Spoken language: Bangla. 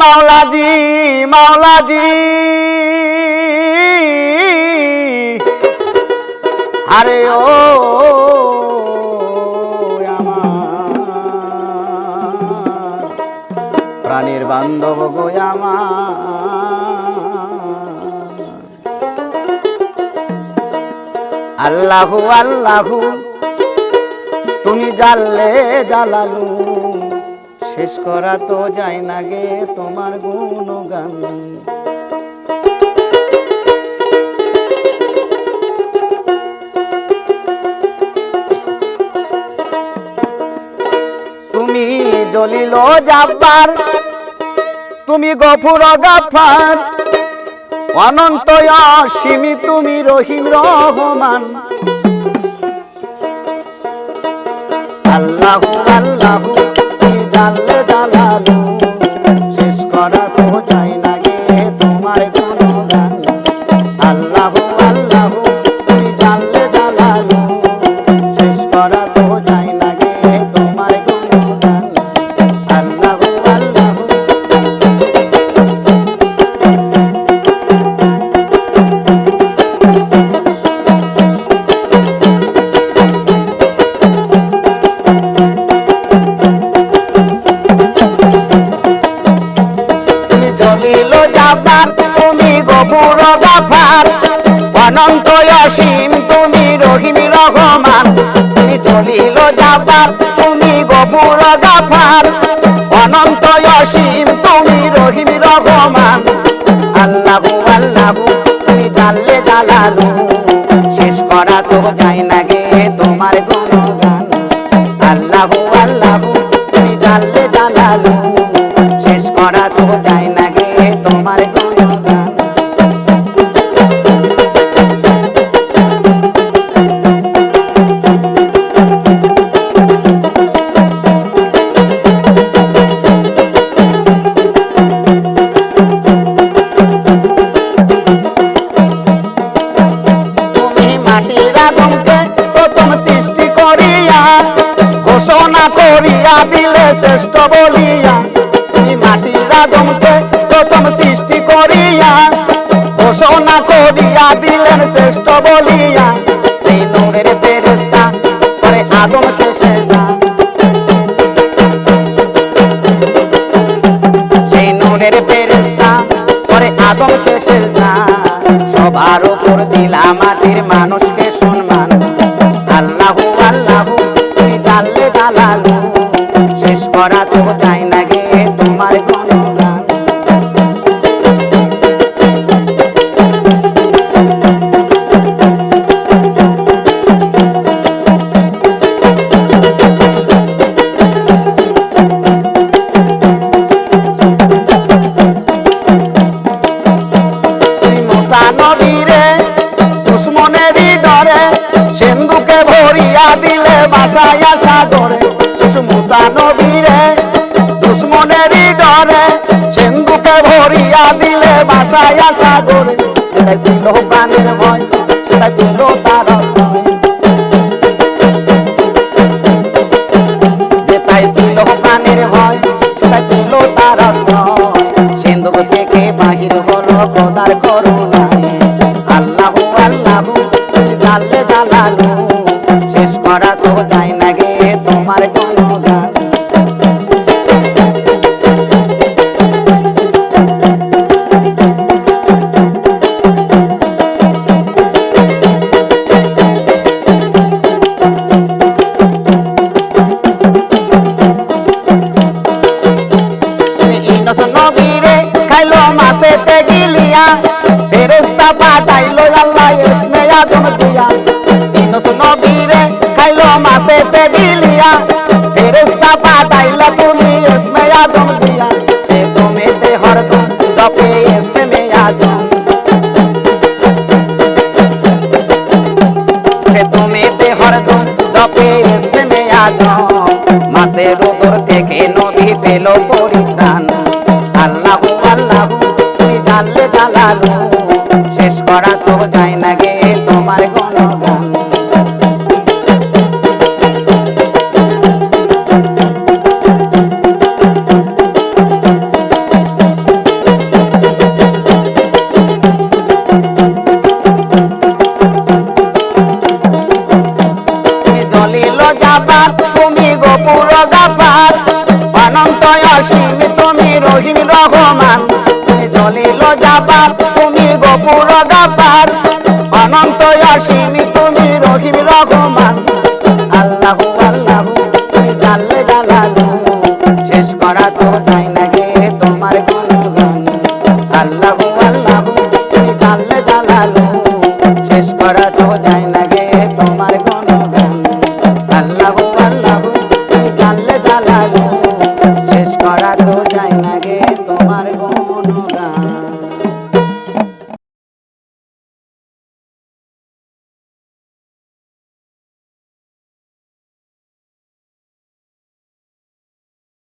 মাওলাজি মাওলাজি। আরে ও প্রাণীর বান্ধব গো আমার। আল্লাহু আল্লাহু তুমি জানলে জালালু। শেষ করা তো যায় না গে তোমার গুণগান। তুমি জলিল জাব্বার, তুমি গফুর গাফার, অনন্ত অসীমি তুমি রহিম রহমান। আল্লাহু আল্লাহু। শেষ করা তো যায় না গে তোমার তুমি জলিল জাবার তুমি গফুর গাফার। অনন্ত অসীম, তুমি রহিম রহমান। তুমি জলিল জাবার তুমি গফুর গাফার। অনন্ত অসীম, তুমি রহিম রহমান। আল্লাহু আল্লাহু, তুমি জানলে জালালু। শেষ করা তো যায় না গে তোমার গুণগান দিলে শ্রেষ্ঠ বলিয়া মাটির আগুনকে প্রথম সৃষ্টি করিয়া, ঘোষণা করিয়া দিলেন শ্রেষ্ঠ বলিয়া, সেই নূরের ফেরেস্তা পরে আদমকে সেজা। সেই নূরের ফেরেস্তা আদমকে সবার উপর দিলা মাটির মানুষকে দিলে বাসায়া সাগরে, শিশু মুসা নবীরে, দুশ্মনেরই ডরে সিন্ধুকে ভরিয়া দিলে বাসায়া ছিল প্রাণের ভয়, সেটাই ছিল প্রাণের ভয়, সেটাই পেল তার সিন্ধুক থেকে বাহির জালালু, শেষ করা তো ইনস নবীরে খাইলো মাসেতে গিলিয়া। ফেরেস্তা পাঠাইলো, আল্লাহ ইসমে আজম দিয়া। ইনস নবীরে খাইলো মাসেতে গিলিয়া। ফেরেস্তা পাঠাইলা, তুমি ইসমে আজম দিয়া। সে তুমি তে হরদম জপে ইসমে আজম। সে তুমি তে হরদম জপে ইসমে আজম। মাসের উদর থেকে নদী পেল পরিত্রাণ শেষ করা তো যায় না গে, তোমার কোনো গান তুমি গোপুর গাপার অনন্ত অসীম, তুমি রহিম রহমান। জলিল যাবার পুরা গাপার অনন্ত অসীম তুমি রহিম রহমান। আল্লাহু আল্লাহু, তুমি জানলে জালালু। শেষ করা তো যায় না গে তোমার গুণগুণ আল্লাহু আল্লাহু, তুমি জানলে জালালু। শেষ করা তো যায় না